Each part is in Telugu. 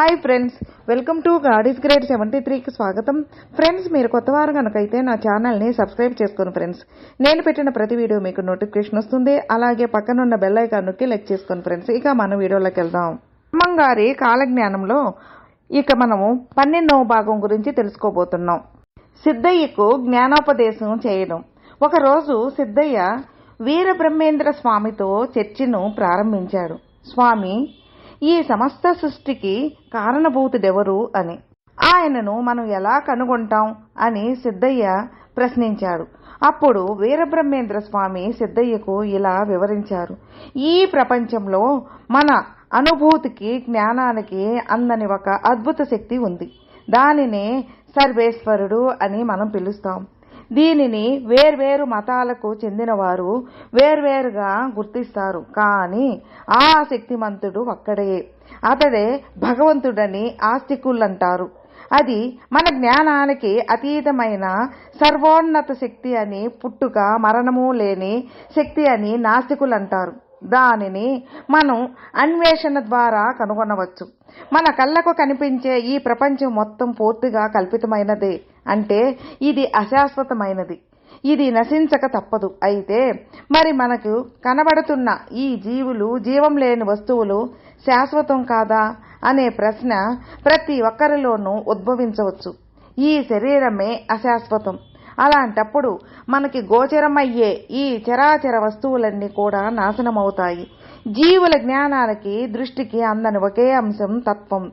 Hi friends welcome to గాడీస్ grade seventy త్రీకి స్వాగతం. ఫ్రెండ్స్ మీరు కొత్త వారు కనుకైతే నా ఛానల్ని సబ్స్క్రైబ్ చేసుకోండి ఫ్రెండ్స్ నేను పెట్టిన ప్రతి వీడియో మీకు నోటిఫికేషన్ వస్తుంది. అలాగే పక్కనున్న బెల్ ఐకాన్ నొక్కి లైక్ చేసుకోండి ఫ్రెండ్స్ ఇక మనం వీడియోలోకి వెళ్దాం. బ్రహ్మంగారి కాలజ్ఞానంలో ఇక మనము పన్నెండవ భాగం గురించి తెలుసుకోబోతున్నాం. సిద్ధయ్యకు జ్ఞానోపదేశం చేయడం. ఒకరోజు సిద్ధయ్య వీరబ్రహ్మేంద్ర స్వామితో చర్చను ప్రారంభించాడు. స్వామి ఈ సమస్త సృష్టికి కారణభూతుడెవరు అని. ఆయనను మనం ఎలా కనుగొంటాం అని సిద్ధయ్య ప్రశ్నించాడు. అప్పుడు వీరబ్రహ్మేంద్ర స్వామి సిద్ధయ్యకు ఇలా వివరించారు. ఈ ప్రపంచంలో మన అనుభూతికి జ్ఞానానికి అందని ఒక అద్భుత శక్తి ఉంది. దానినే సర్వేశ్వరుడు అని మనం పిలుస్తాం. దీనిని వేర్వేరు మతాలకు చెందినవారు వేర్వేరుగా గుర్తిస్తారు. కానీ ఆ శక్తిమంతుడు ఒక్కడే. అతడే భగవంతుడని ఆస్తికులంటారు. అది మన జ్ఞానానికి అతీతమైన సర్వోన్నత శక్తి అని పుట్టుక మరణము లేని శక్తి అని నాస్తికులంటారు. దానిని మనం అన్వేషణ ద్వారా కనుగొనవచ్చు. మన కళ్ళకు కనిపించే ఈ ప్రపంచం మొత్తం పూర్తిగా కల్పితమైనదే. అంటే ఇది అశాశ్వతమైనది. ఇది నశించక తప్పదు. అయితే మరి మనకు కనబడుతున్న ఈ జీవులు జీవం లేని వస్తువులు శాశ్వతం కాదా అనే ప్రశ్న ప్రతి ఒక్కరిలోనూ ఉద్భవించవచ్చు. ఈ శరీరమే అశాశ్వతం. అలాంటప్పుడు మనకి గోచరమయ్యే ఈ చరాచర వస్తువులన్నీ కూడా నాశనమవుతాయి. జీవుల జ్ఞానానికి దృష్టికి అందని ఒకే అంశం తత్వం.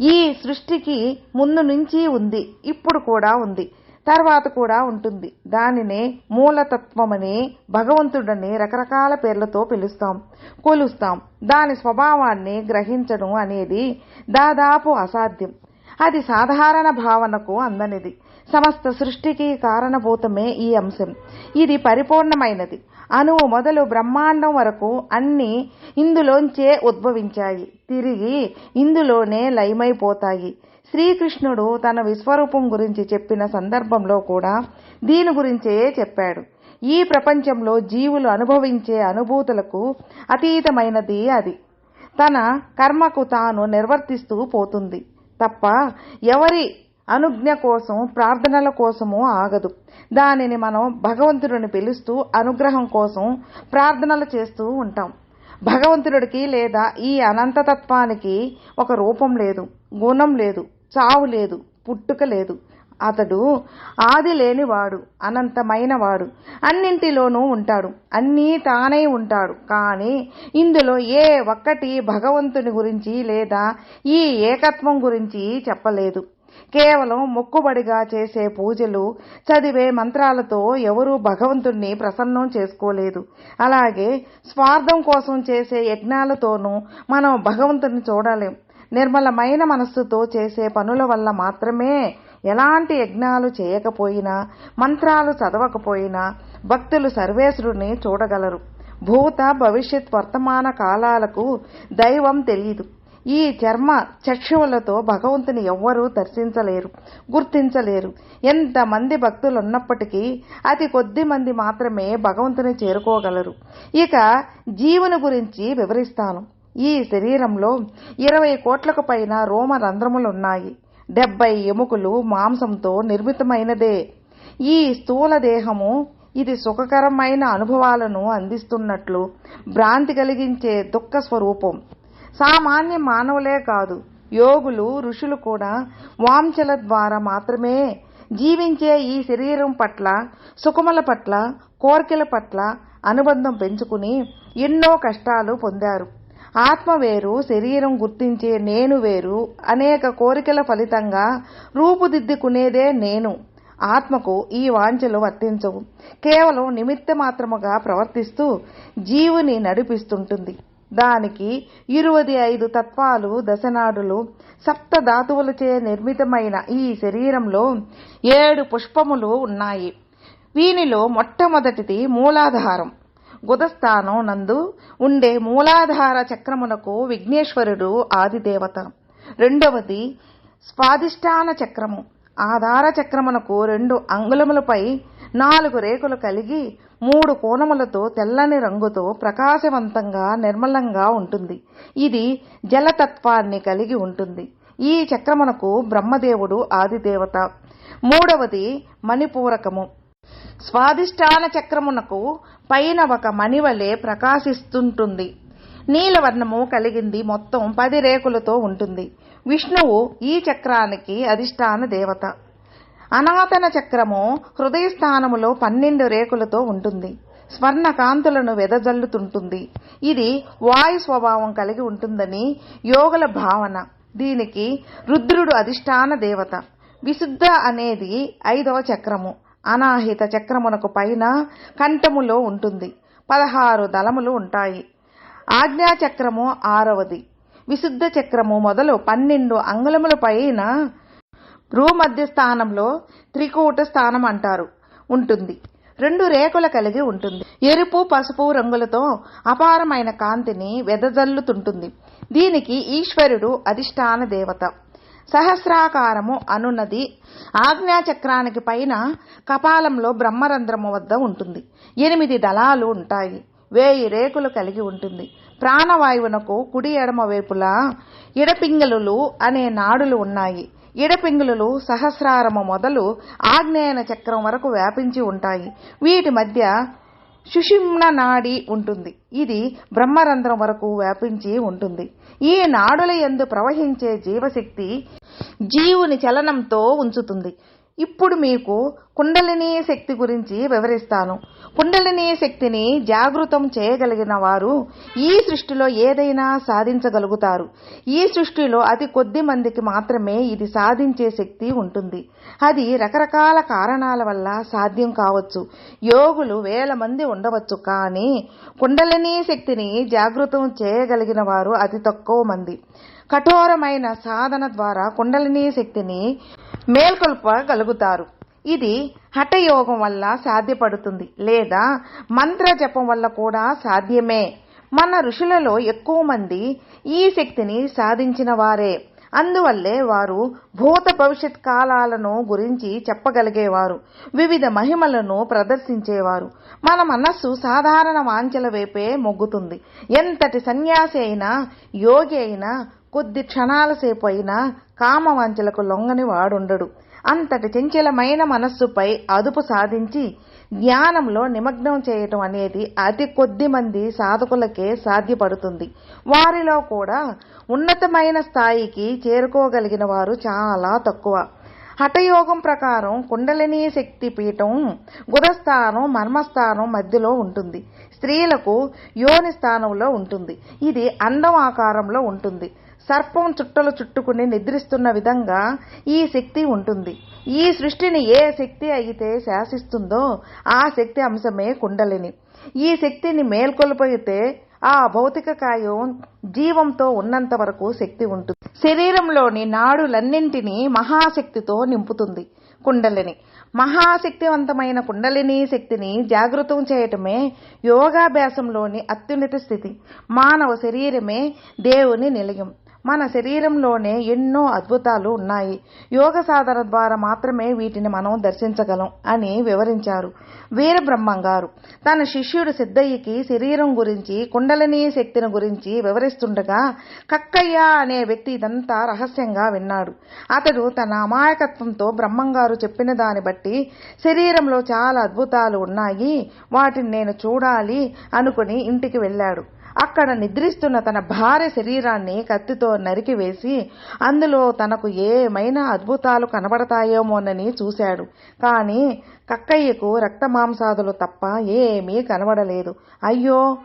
ఈ సృష్టికి ముందు నుంచి ఉంది ఇప్పుడు కూడా ఉంది తర్వాత కూడా ఉంటుంది. దానినే మూలతత్వమని భగవంతుడని రకరకాల పేర్లతో పిలుస్తాం కొలుస్తాం. దాని స్వభావాన్ని గ్రహించడం అనేది దాదాపు అసాధ్యం. అది సాధారణ భావనకు అందనిది. సమస్త సృష్టికి కారణభూతమే ఈ అంశం. ఇది పరిపూర్ణమైనది. అణువు మొదలు బ్రహ్మాండం వరకు అన్నీ ఇందులోంచే ఉద్భవించాయి. తిరిగి ఇందులోనే లయమైపోతాయి. శ్రీకృష్ణుడు తన విశ్వరూపం గురించి చెప్పిన సందర్భంలో కూడా దీని గురించే చెప్పాడు. ఈ ప్రపంచంలో జీవులు అనుభవించే అనుభూతులకు అతీతమైనది అది. తన కర్మకు తాను నిర్వర్తిస్తూ పోతుంది. తప్ప ఎవరి అనుజ్ఞ కోసం ప్రార్థనల కోసము ఆగదు. దానిని మనం భగవంతుడిని పిలుస్తూ అనుగ్రహం కోసం ప్రార్థనలు చేస్తూ ఉంటాం. భగవంతుడికి లేదా ఈ అనంతతత్వానికి ఒక రూపం లేదు గుణం లేదు చావు లేదు పుట్టుక లేదు. అతడు ఆది లేనివాడు అనంతమైన వాడు అన్నింటిలోనూ ఉంటాడు. అన్నీ తానై ఉంటాడు. కానీ ఇందులో ఏ ఒక్కటి భగవంతుని గురించి లేదా ఈ ఏకత్వం గురించి చెప్పలేదు. కేవలం మొక్కుబడిగా చేసే పూజలు చదివే మంత్రాలతో ఎవరూ భగవంతుణ్ణి ప్రసన్నం చేసుకోలేదు. అలాగే స్వార్థం కోసం చేసే యజ్ఞాలతోనూ మనం భగవంతుని చూడలేం. నిర్మలమైన మనస్సుతో చేసే పనుల వల్ల మాత్రమే ఎలాంటి యజ్ఞాలు చేయకపోయినా మంత్రాలు చదవకపోయినా భక్తులు సర్వేశ్వరుని చూడగలరు. భూత భవిష్యత్ వర్తమాన కాలాలకు దైవం తెలియదు. ఈ చర్మ చక్షువులతో భగవంతుని ఎవ్వరూ దర్శించలేరు గుర్తించలేరు. ఎంతమంది భక్తులు ఉన్నప్పటికీ అతి కొద్ది మంది మాత్రమే భగవంతుని చేరుకోగలరు. ఇక జీవుని గురించి వివరిస్తాను. ఈ శరీరంలో ఇరవై కోట్లకు పైన రోమ రంధ్రములున్నాయి. డెబ్బై ఎముకలు మాంసంతో నిర్మితమైనదే. ఈ స్థూల దేహము ఇది సుఖకరమైన అనుభవాలను అందిస్తున్నట్లు భ్రాంతి కలిగించే దుఃఖ స్వరూపం సామాన్య మానవులే కాదు యోగులు ఋషులు కూడా వాంఛల ద్వారా మాత్రమే జీవించే ఈ శరీరం పట్ల సుఖముల పట్ల కోరికల పట్ల అనుబంధం పెంచుకుని ఎన్నో కష్టాలు పొందారు. ఆత్మ వేరు శరీరం గుర్తించే నేను వేరు అనేక కోరికల ఫలితంగా రూపుదిద్దుకునేదే నేను. ఆత్మకు ఈ వాంఛలు వర్తించవు. కేవలం నిమిత్త మాత్రముగా ప్రవర్తిస్తూ జీవుని నడిపిస్తుంటుంది. దానికి ఇరువది ఐదు తత్వాలు దశనాడులు సప్త ధాతువులచే నిర్మితమైన ఈ శరీరంలో ఏడు పుష్పములు ఉన్నాయి. వీనిలో మొట్టమొదటిది మూలాధారం. గుదస్థానం నందు ఉండే మూలాధార చక్రమునకు విఘ్నేశ్వరుడు ఆదిదేవత. రెండవది స్వాదిష్టాన చక్రము. ఆధార చక్రమునకు రెండు అంగుళములపై నాలుగు రేకులు కలిగి మూడు కోణములతో తెల్లని రంగుతో ప్రకాశవంతంగా నిర్మలంగా ఉంటుంది. ఇది జలతత్వాన్ని కలిగి ఉంటుంది. ఈ చక్రమునకు బ్రహ్మదేవుడు ఆదిదేవత. మూడవది మణిపూరకము. స్వాదిష్టాన చక్రమునకు పైన ఒక మణివలే ప్రకాశిస్తుంటుంది. నీలవర్ణము కలిగింది మొత్తం పది రేకులతో ఉంటుంది. విష్ణువు ఈ చక్రానికి అధిష్టాన దేవత. అనాతన చక్రము హృదయస్థానములో పన్నెండు రేకులతో ఉంటుంది. స్వర్ణ కాంతులను వెదజల్లుతుంటుంది. ఇది వాయు స్వభావం కలిగి ఉంటుందని యోగుల భావన. దీనికి రుద్రుడు అధిష్టాన దేవత. విశుద్ధ అనేది ఐదవ చక్రము. అనాహిత చక్రమునకు పైన కంఠములో ఉంటుంది. పదహారు దళములు ఉంటాయి. ఆజ్ఞా చక్రము ఆరవది. విశుద్ధ చక్రము మొదలు పన్నెండు అంగుళముల పైన భూమధ్య స్థానంలో త్రికూట స్థానం అంటారు. ఉంటుంది. రెండు రేకుల కలిగి ఉంటుంది. ఎరుపు పసుపు రంగులతో అపారమైన కాంతిని వెదజల్లుతుంటుంది. దీనికి ఈశ్వరుడు అధిష్టాన దేవత. సహస్రాకారము అనున్నది ఆజ్ఞాచక్రానికి పైన కపాలంలో బ్రహ్మరంధ్రము వద్ద ఉంటుంది. ఎనిమిది దళాలు ఉంటాయి. వేయి రేకులు కలిగి ఉంటుంది. ప్రాణవాయువునకు కుడి ఎడమ వైపులా ఇడపింగళులు అనే నాడులు ఉన్నాయి. ఇడపింగులు సహస్రారము మొదలు ఆగ్నేయన చక్రం వరకు వ్యాపించి ఉంటాయి. వీటి మధ్య సుషిమ్న నాడి ఉంటుంది. ఇది బ్రహ్మరంధ్రం వరకు వ్యాపించి ఉంటుంది. ఈ నాడుల యందు ప్రవహించే జీవశక్తి జీవుని చలనంతో ఉంచుతుంది. ఇప్పుడు మీకు కుండలిని శక్తి గురించి వివరిస్తాను. కుండలిని శక్తిని జాగృతం చేయగలిగిన వారు ఈ సృష్టిలో ఏదైనా సాధించగలుగుతారు. ఈ సృష్టిలో అతి కొద్ది మందికి మాత్రమే ఇది సాధించే శక్తి ఉంటుంది. అది రకరకాల కారణాల వల్ల సాధ్యం కావచ్చు. యోగులు వేల మంది ఉండవచ్చు కానీ కుండలిని శక్తిని జాగృతం చేయగలిగిన వారు అతి తక్కువ మంది. కఠోరమైన సాధన ద్వారా కుండలిని శక్తిని మేల్కొల్పగలుగుతారు. ఇది హఠయోగం వల్ల సాధ్యపడుతుంది లేదా మంత్ర జపం వల్ల కూడా సాధ్యమే. మన ఋషులలో ఎక్కువ మంది ఈ శక్తిని సాధించిన వారే. అందువల్లే వారు భూత భవిష్యత్ కాలాలను గురించి చెప్పగలిగేవారు. వివిధ మహిమలను ప్రదర్శించేవారు. మన మనస్సు సాధారణ వాంఛల వైపే మొగ్గుతుంది. ఎంతటి సన్యాసి అయినా యోగి అయినా కొద్ది క్షణాల సేపు అయినా కామవాంఛలకు లొంగని వాడుండడు. అంతటి చంచలమైన మనస్సుపై అదుపు సాధించి జ్ఞానంలో నిమగ్నం చేయటం అనేది అతి కొద్ది మంది సాధకులకే సాధ్యపడుతుంది. వారిలో కూడా ఉన్నతమైన స్థాయికి చేరుకోగలిగిన వారు చాలా తక్కువ. హఠయోగం ప్రకారం కుండలినీ శక్తి పీఠం గుదస్థానం మర్మస్థానం మధ్యలో ఉంటుంది. స్త్రీలకు యోని స్థానంలో ఉంటుంది. ఇది అండం ఆకారంలో ఉంటుంది. సర్పం చుట్టలు చుట్టుకుని నిద్రిస్తున్న విధంగా ఈ శక్తి ఉంటుంది. ఈ సృష్టిని ఏ శక్తి అయితే శాసిస్తుందో ఆ శక్తి అంశమే కుండలిని. ఈ శక్తిని మేల్కొల్పోయితే ఆ భౌతిక కాయం జీవంతో ఉన్నంత వరకు శక్తి ఉంటుంది. శరీరంలోని నాడులన్నింటినీ మహాశక్తితో నింపుతుంది కుండలిని. మహాశక్తివంతమైన కుండలిని శక్తిని జాగృతం చేయటమే యోగాభ్యాసంలోని అత్యున్నత స్థితి. మానవ శరీరమే దేవుని నిలయం. మన శరీరంలోనే ఎన్నో అద్భుతాలు ఉన్నాయి. యోగ సాధన ద్వారా మాత్రమే వీటిని మనం దర్శించగలం అని వివరించారు వీరబ్రహ్మం గారు. తన శిష్యుడు సిద్ధయ్యకి శరీరం గురించి కుండలిని శక్తిని గురించి వివరిస్తుండగా కక్కయ్య అనే వ్యక్తి ఇదంతా రహస్యంగా విన్నాడు. అతడు తన అమాయకత్వంతో బ్రహ్మంగారు చెప్పిన దాన్ని బట్టి శరీరంలో చాలా అద్భుతాలు ఉన్నాయి వాటిని నేను చూడాలి అనుకుని ఇంటికి వెళ్ళాడు. అక్కడ నిద్రిస్తున్న తన భార్య శరీరాన్ని కత్తితో నరికివేసి అందులో తనకు ఏమైనా అద్భుతాలు కనబడతాయేమోనని చూశాడు. కానీ కక్కయ్యకు రక్తమాంసాదులు తప్ప ఏమీ కనబడలేదు. అయ్యో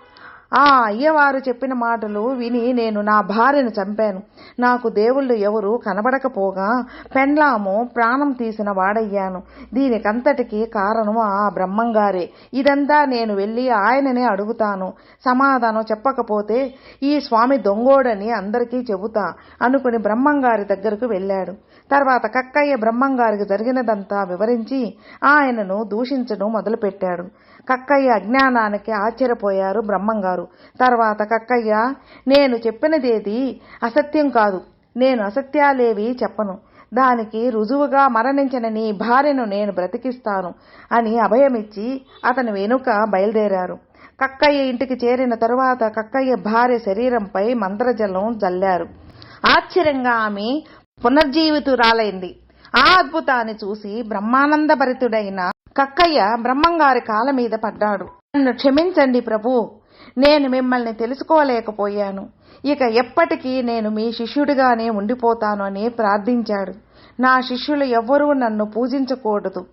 ఆ అయ్యవారు చెప్పిన మాటలు విని నేను నా భార్యను చంపాను. నాకు దేవుళ్ళు ఎవరు కనబడకపోగా పెండ్లాము ప్రాణం తీసిన వాడయ్యాను. దీనికంతటికి కారణం ఆ బ్రహ్మంగారే. ఇదంతా నేను వెళ్ళి ఆయననే అడుగుతాను. సమాధానం చెప్పకపోతే ఈ స్వామి దొంగోడని అందరికీ చెబుతా అనుకుని బ్రహ్మంగారి దగ్గరకు వెళ్ళాడు. తర్వాత కక్కయ్య బ్రహ్మంగారికి జరిగినదంతా వివరించి ఆయనను దూషించడం మొదలుపెట్టాడు. కక్కయ్య అజ్ఞానానికి ఆశ్చర్యపోయారు బ్రహ్మంగారు. తర్వాత కక్కయ్య నేను చెప్పినదేది అసత్యం కాదు. నేను అసత్యాలేవి చెప్పను. దానికి రుజువుగా మరణించిన నీ భార్యను నేను బ్రతికిస్తాను అని అభయమిచ్చి అతని వెనుక బయలుదేరారు. కక్కయ్య ఇంటికి చేరిన తరువాత కక్కయ్య భార్య శరీరంపై మంత్రజలం జల్లారు. ఆశ్చర్యంగా ఆమె పునర్జీవితురాలైంది. ఆ అద్భుతాన్ని చూసి బ్రహ్మానందభరితుడైన కక్కయ్య బ్రహ్మంగారి కాల మీద పడ్డాడు. నన్ను క్షమించండి ప్రభు నేను మిమ్మల్ని తెలుసుకోలేకపోయాను. ఇక ఎప్పటికీ నేను మీ శిష్యుడిగానే ఉండిపోతాను అని ప్రార్థించాడు. నా శిష్యులు ఎవ్వరూ నన్ను పూజించకూడదు.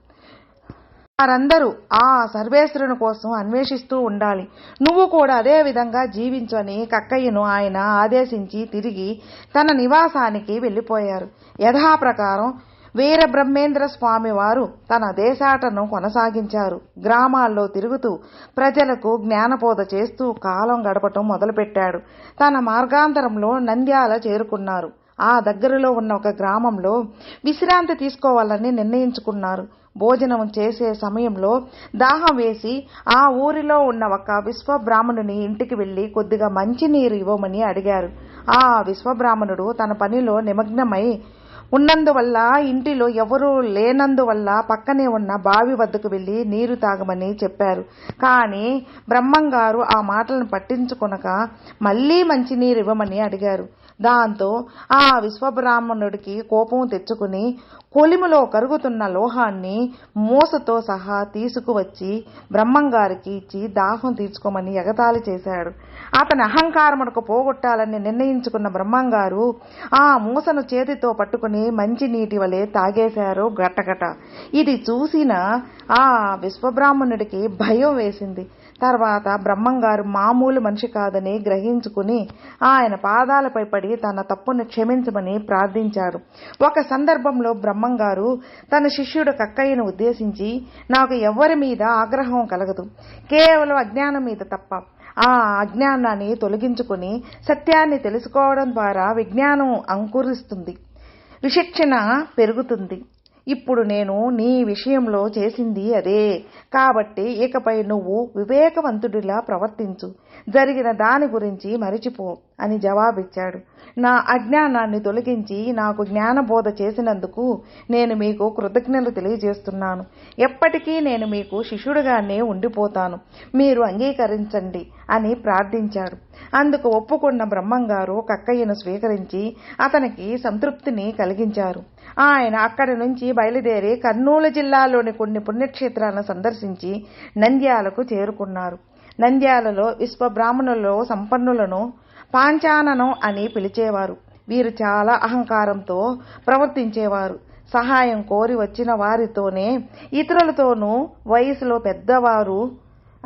వారందరూ ఆ సర్వేశ్వరుని కోసం అన్వేషిస్తూ ఉండాలి. నువ్వు కూడా అదే విధంగా జీవించని కక్కయ్యను ఆయన ఆదేశించి తిరిగి తన నివాసానికి వెళ్ళిపోయారు. యథాప్రకారం వీరబ్రహ్మేంద్ర స్వామి వారు తన దేశాటను కొనసాగించారు. గ్రామాల్లో తిరుగుతూ ప్రజలకు జ్ఞానబోధ చేస్తూ కాలం గడపటం మొదలుపెట్టాడు. తన మార్గాంతరంలో నంద్యాల చేరుకున్నారు. ఆ దగ్గరలో ఉన్న ఒక గ్రామంలో విశ్రాంతి తీసుకోవాలని నిర్ణయించుకున్నారు. భోజనం చేసే సమయంలో దాహం వేసి ఆ ఊరిలో ఉన్న ఒక విశ్వబ్రాహ్మణుని ఇంటికి వెళ్ళి కొద్దిగా మంచినీరు ఇవ్వమని అడిగారు. ఆ విశ్వబ్రాహ్మణుడు తన పనిలో నిమగ్నమై ఉన్నందువల్ల ఇంటిలో ఎవరూ లేనందువల్ల పక్కనే ఉన్న బావి వద్దకు వెళ్ళి నీరు తాగమని చెప్పారు. కానీ బ్రహ్మంగారు ఆ మాటలను పట్టించుకొనక మళ్ళీ మంచినీరు ఇవ్వమని అడిగారు. దాంతో ఆ విశ్వబ్రాహ్మణుడికి కోపం తెచ్చుకుని కొలిములో కరుగుతున్న లోహాన్ని మూసతో సహా తీసుకువచ్చి బ్రహ్మంగారికి ఇచ్చి దాహం తీర్చుకోమని ఎగతాళి చేశాడు. అతని అహంకారమునకు పోగొట్టాలని నిర్ణయించుకున్న బ్రహ్మంగారు ఆ మూసను చేతితో పట్టుకుని మంచి నీటి వలె తాగేశారు గట్టగట ఇది చూసిన ఆ విశ్వబ్రాహ్మణుడికి భయం వేసింది. తర్వాత బ్రహ్మంగారు మామూలు మనిషి కాదని గ్రహించుకుని ఆయన పాదాలపై పడి తన తప్పును క్షమించమని ప్రార్థించారు. ఒక సందర్భంలో బ్రహ్మంగారు తన శిష్యుడు కక్కయ్యను ఉద్దేశించి నాకు ఎవరి మీద ఆగ్రహం కలగదు. కేవలం అజ్ఞానం మీద తప్ప. ఆ అజ్ఞానాన్ని తొలగించుకుని సత్యాన్ని తెలుసుకోవడం ద్వారా విజ్ఞానం అంకురిస్తుంది. విశిక్షణ పెరుగుతుంది. ఇప్పుడు నేను నీ విషయంలో చేసింది అదే. కాబట్టి ఇకపై నువ్వు వివేకవంతుడిలా ప్రవర్తించు. జరిగిన దాని గురించి మరిచిపో అని జవాబిచ్చాడు. నా అజ్ఞానాన్ని తొలగించి నాకు జ్ఞానబోధ చేసినందుకు నేను మీకు కృతజ్ఞతలు తెలియజేస్తున్నాను. ఎప్పటికీ నేను మీకు శిష్యుడిగానే ఉండిపోతాను. మీరు అంగీకరించండి అని ప్రార్థించాడు. అందుకు ఒప్పుకున్న బ్రహ్మంగారు కక్కయ్యను స్వీకరించి అతనికి సంతృప్తిని కలిగించారు. ఆయన అక్కడి నుంచి బయలుదేరి కర్నూలు జిల్లాలోని కొన్ని పుణ్యక్షేత్రాలను సందర్శించి నంద్యాలకు చేరుకున్నారు. నంద్యాలలో విశ్వబ్రాహ్మణులలో సంపన్నులను పాంచాననం అని పిలిచేవారు. వీరు చాలా అహంకారంతో ప్రవర్తించేవారు. సహాయం కోరి వచ్చిన వారితోనే ఇతరులతోనూ వయసులో పెద్దవారు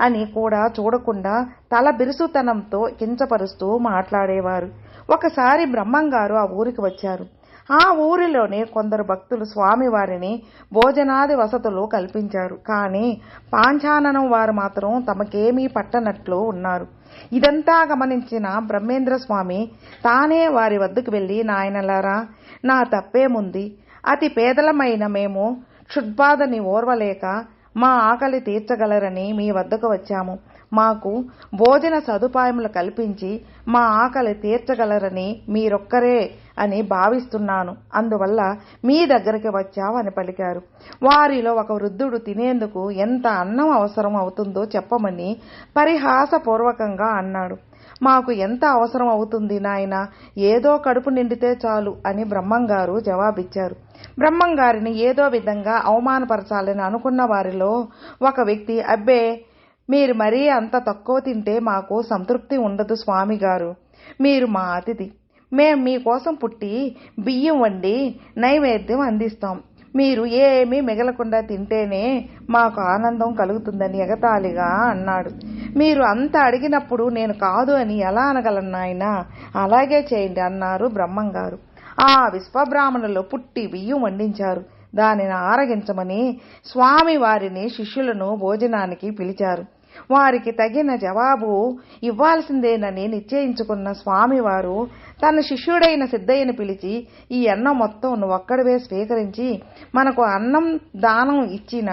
అని కూడా చూడకుండా తల బిరుసుతనంతో కించపరుస్తూ మాట్లాడేవారు. ఒకసారి బ్రహ్మంగారు ఆ ఊరికి వచ్చారు. ఆ ఊరిలోనే కొందరు భక్తులు స్వామివారిని భోజనాది వసతులు కల్పించారు. కానీ పాంచాననం వారు మాత్రం తమకేమీ పట్టనట్లు ఉన్నారు. ఇదంతా గమనించిన బ్రహ్మేంద్ర స్వామి తానే వారి వద్దకు వెళ్ళి నాయనలారా నా తప్పేముంది? అతి పేదలమైన మేము క్షుద్బాధని ఓర్వలేక మా ఆకలి తీర్చగలరని మీ వద్దకు వచ్చాము. మాకు భోజన సదుపాయములు కల్పించి మా ఆకలి తీర్చగలరని మీరొక్కరే అని భావిస్తున్నాను. అందువల్ల మీ దగ్గరికి వచ్చావని పలికారు. వారిలో ఒక వృద్ధుడు తినేందుకు ఎంత అన్నం అవసరం అవుతుందో చెప్పమని పరిహాసపూర్వకంగా అన్నాడు. మాకు ఎంత అవసరం అవుతుంది నాయన? ఏదో కడుపు నిండితే చాలు అని బ్రహ్మంగారు జవాబిచ్చారు. బ్రహ్మంగారిని ఏదో విధంగా అవమానపరచాలని అనుకున్న వారిలో ఒక వ్యక్తి అబ్బే మీరు మరీ అంత తక్కువ తింటే మాకు సంతృప్తి ఉండదు స్వామి గారు మీరు మా అతిథి. మేం మీకోసం పుట్టి బియ్యం వండి నైవేద్యం అందిస్తాం. మీరు ఏమీ మిగలకుండా తింటేనే మాకు ఆనందం కలుగుతుందని ఎగతాళిగా అన్నాడు. మీరు అంత అడిగినప్పుడు నేను కాదు అని ఎలా అనగలన్నాయన అలాగే చేయండి అన్నారు బ్రహ్మంగారు. ఆ విశ్వబ్రాహ్మణులు పుట్టి బియ్యం వండించారు. దానిని ఆరగించమని స్వామి వారిని శిష్యులను భోజనానికి పిలిచారు. వారికి తగిన జవాబు ఇవ్వాల్సిందేనని నిశ్చయించుకున్న స్వామివారు తన శిష్యుడైన సిద్ధయ్యను పిలిచి ఈ అన్నం మొత్తం ఒక్కడివే స్వీకరించి మనకు అన్నం దానం ఇచ్చిన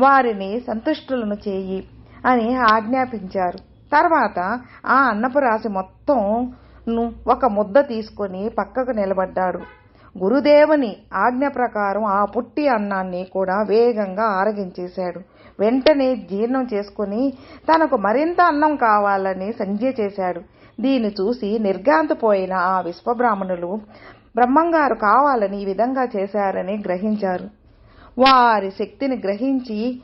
వారిని సంతుష్టులను చేయి అని ఆజ్ఞాపించారు. తర్వాత ఆ అన్నపు రాశి మొత్తం ఒక ముద్ద తీసుకొని పక్కకు నిలబడ్డాడు. గురుదేవుని ఆజ్ఞ ప్రకారం ఆ పుట్టి అన్నాన్ని కూడా వేగంగా ఆరగించేశాడు. వెంటనే జీర్ణం చేసుకుని తనకు మరింత అన్నం కావాలని సంధ్య చేశాడు. దీన్ని చూసి నిర్గాంతపోయిన ఆ విశ్వబ్రాహ్మణులు బ్రహ్మంగారు కావాలని ఈ విధంగా చేశారని గ్రహించారు. వారి శక్తిని గ్రహించి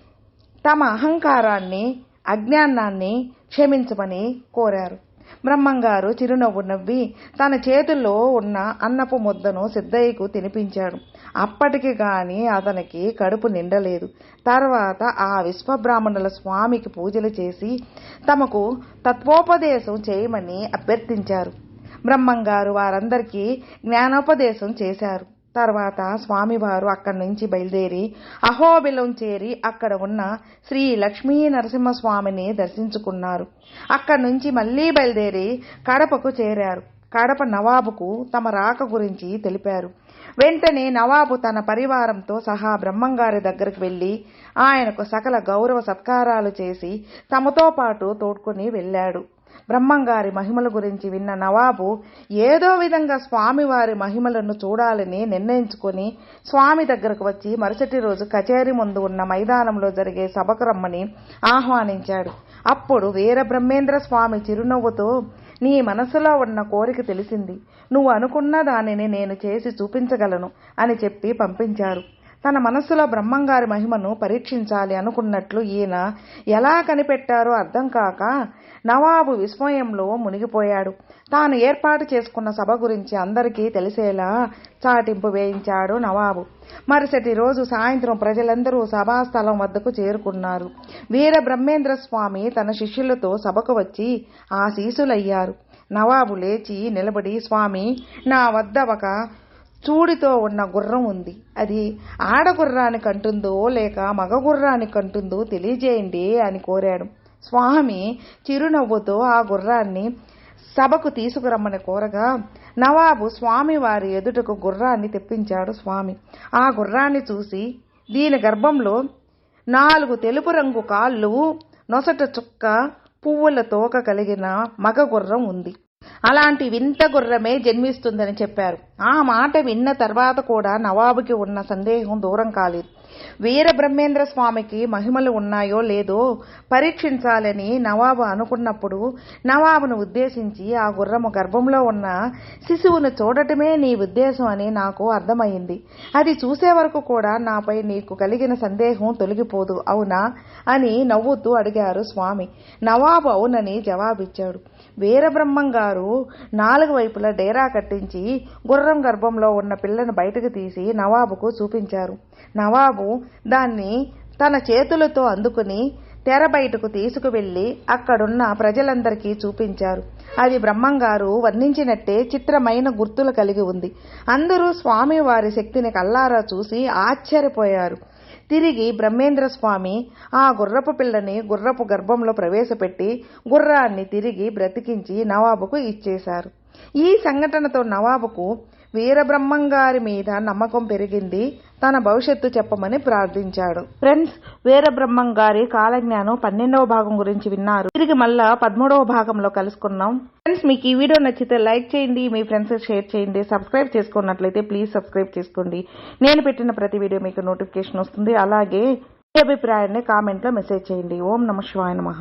తమ అహంకారాన్ని అజ్ఞానాన్ని క్షమించమని కోరారు. బ్రహ్మంగారు చిరునవ్వు నవ్వి తన చేతుల్లో ఉన్న అన్నపు ముద్దను సిద్ధయ్యకు తినిపించాడు. అప్పటికి గాని అతనికి కడుపు నిండలేదు. తర్వాత ఆ విశ్వబ్రాహ్మణుల స్వామికి పూజలు చేసి తమకు తత్వోపదేశం చేయమని అభ్యర్థించారు. బ్రహ్మంగారు వారందరికీ జ్ఞానోపదేశం చేశారు. తర్వాత స్వామివారు అక్కడి నుంచి బయలుదేరి అహోబిలం చేరి అక్కడ ఉన్న శ్రీ లక్ష్మీ నరసింహస్వామిని దర్శించుకున్నారు. అక్కడి నుంచి మళ్ళీ బయలుదేరి కడపకు చేరారు. కడప నవాబుకు తమ రాక గురించి తెలిపారు. వెంటనే నవాబు తన పరివారంతో సహా బ్రహ్మంగారి దగ్గరికి వెళ్ళి ఆయనకు సకల గౌరవ సత్కారాలు చేసి తమతో పాటు తోడ్కొని వెళ్ళాడు. బ్రహ్మంగారి మహిమల గురించి విన్న నవాబు ఏదో విధంగా స్వామివారి మహిమలను చూడాలని నిర్ణయించుకొని స్వామి దగ్గరకు వచ్చి మరుసటి రోజు కచేరీ ముందు ఉన్న మైదానంలో జరిగే సభకు రమ్మని ఆహ్వానించాడు. అప్పుడు వీరబ్రహ్మేంద్ర స్వామి చిరునవ్వుతో నీ మనసులో ఉన్న కోరిక తెలిసింది. నువ్వు అనుకున్న దానిని నేను చేసి చూపించగలను అని చెప్పి పంపించారు. తన మనస్సులో బ్రహ్మంగారి మహిమను పరీక్షించాలి అనుకున్నట్లు ఈయన ఎలా కనిపెట్టారో అర్థం కాక నవాబు విస్మయంలో మునిగిపోయాడు. తాను ఏర్పాటు చేసుకున్న సభ గురించి అందరికీ తెలిసేలా చాటింపు వేయించాడు నవాబు. మరుసటి రోజు సాయంత్రం ప్రజలందరూ సభాస్థలం వద్దకు చేరుకున్నారు. వీర బ్రహ్మేంద్ర స్వామి తన శిష్యులతో సభకు వచ్చి ఆశీసులయ్యారు. నవాబు లేచి నిలబడి స్వామి నా వద్ద ఒక చూడితో ఉన్న గుర్రం ఉంది. అది ఆడగుర్రానికి అంటుందో లేక మగ గుర్రానికి అంటుందో తెలియజేయండి అని కోరాడు. స్వామి చిరునవ్వుతో ఆ గుర్రాన్ని సభకు తీసుకురమ్మని కోరగా నవాబు స్వామి వారి ఎదుటకు గుర్రాన్ని తెప్పించాడు స్వామి. ఆ గుర్రాన్ని చూసి దీని గర్భంలో నాలుగు తెలుపు రంగు కాళ్ళు నొసట చుక్క పువ్వుల తోక కలిగిన మగ గుర్రం ఉంది. అలాంటి వింత గుర్రమే జన్మిస్తుందని చెప్పారు. ఆ మాట విన్న తర్వాత కూడా నవాబుకి ఉన్న సందేహం దూరం కాలేదు. వీర బ్రహ్మేంద్ర స్వామికి మహిమలు ఉన్నాయో లేదో పరీక్షించాలని నవాబు అనుకున్నప్పుడు నవాబును ఉద్దేశించి ఆ గుర్రము గర్భంలో ఉన్న శిశువును చూడటమే నీ ఉద్దేశం అని నాకు అర్థమైంది అది చూసే వరకు కూడా నాపై నీకు కలిగిన సందేహం తొలగిపోదు అవునా? అని నవ్వుతూ అడిగారు స్వామి. నవాబు అవునని జవాబిచ్చాడు. వీరబ్రహ్మం గారు నాలుగు వైపులా డేరా కట్టించి గుర్రం గర్భంలో ఉన్న పిల్లను బయటకు తీసి నవాబుకు చూపించారు. నవాబు దాన్ని తన చేతులతో అందుకుని తెర బయటకు తీసుకువెళ్ళి అక్కడున్న ప్రజలందరికీ చూపించారు. అది బ్రహ్మంగారు వర్ణించినట్టే చిత్రమైన గుర్తులు కలిగి ఉంది. అందరూ స్వామి వారి శక్తిని కల్లారా చూసి ఆశ్చర్యపోయారు. తిరిగి బ్రహ్మేంద్ర స్వామి ఆ గుర్రపు పిల్లని గుర్రపు గర్భంలో ప్రవేశపెట్టి గుర్రాన్ని తిరిగి బ్రతికించి నవాబుకు ఇచ్చేశారు. ఈ సంఘటనతో నవాబుకు వీరబ్రహ్మం గారి మీద నమ్మకం పెరిగింది. తన భవిష్యత్తు చెప్పమని ప్రార్థించాడు. ఫ్రెండ్స్ వీరబ్రహ్మం గారి కాలజ్ఞానం పన్నెండవ భాగం గురించి విన్నారు. తిరిగి మళ్ళా పదమూడవ భాగంలో కలుసుకున్నాం ఫ్రెండ్స్ మీకు ఈ వీడియో నచ్చితే లైక్ చేయండి మీ ఫ్రెండ్స్ షేర్ చేయండి సబ్స్క్రైబ్ చేసుకున్నట్లయితే ప్లీజ్ సబ్స్క్రైబ్ చేసుకోండి. నేను పెట్టిన ప్రతి వీడియో మీకు నోటిఫికేషన్ వస్తుంది. అలాగే మీ అభిప్రాయాన్ని కామెంట్లో మెసేజ్ చేయండి. ఓం నమ శివాయ నమ.